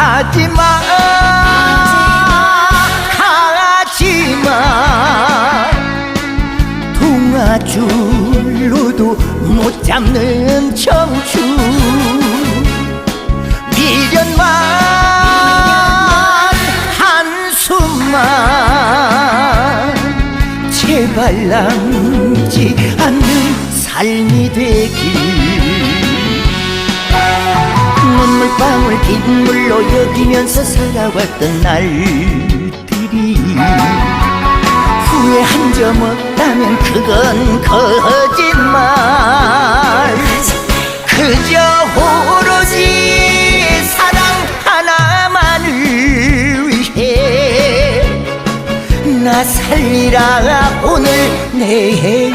가지마. 가지마. 동아줄로도 못 잡는 청춘. 미련만 한숨만. 제발 남지 않는 삶이 되길 눈물방울 빗물로 여기면서 살아왔던 날들이 후회 한 점 없다면 그건 거짓말. 그저 오로지 사랑 하나만을 위해 나 살리라 오늘 내일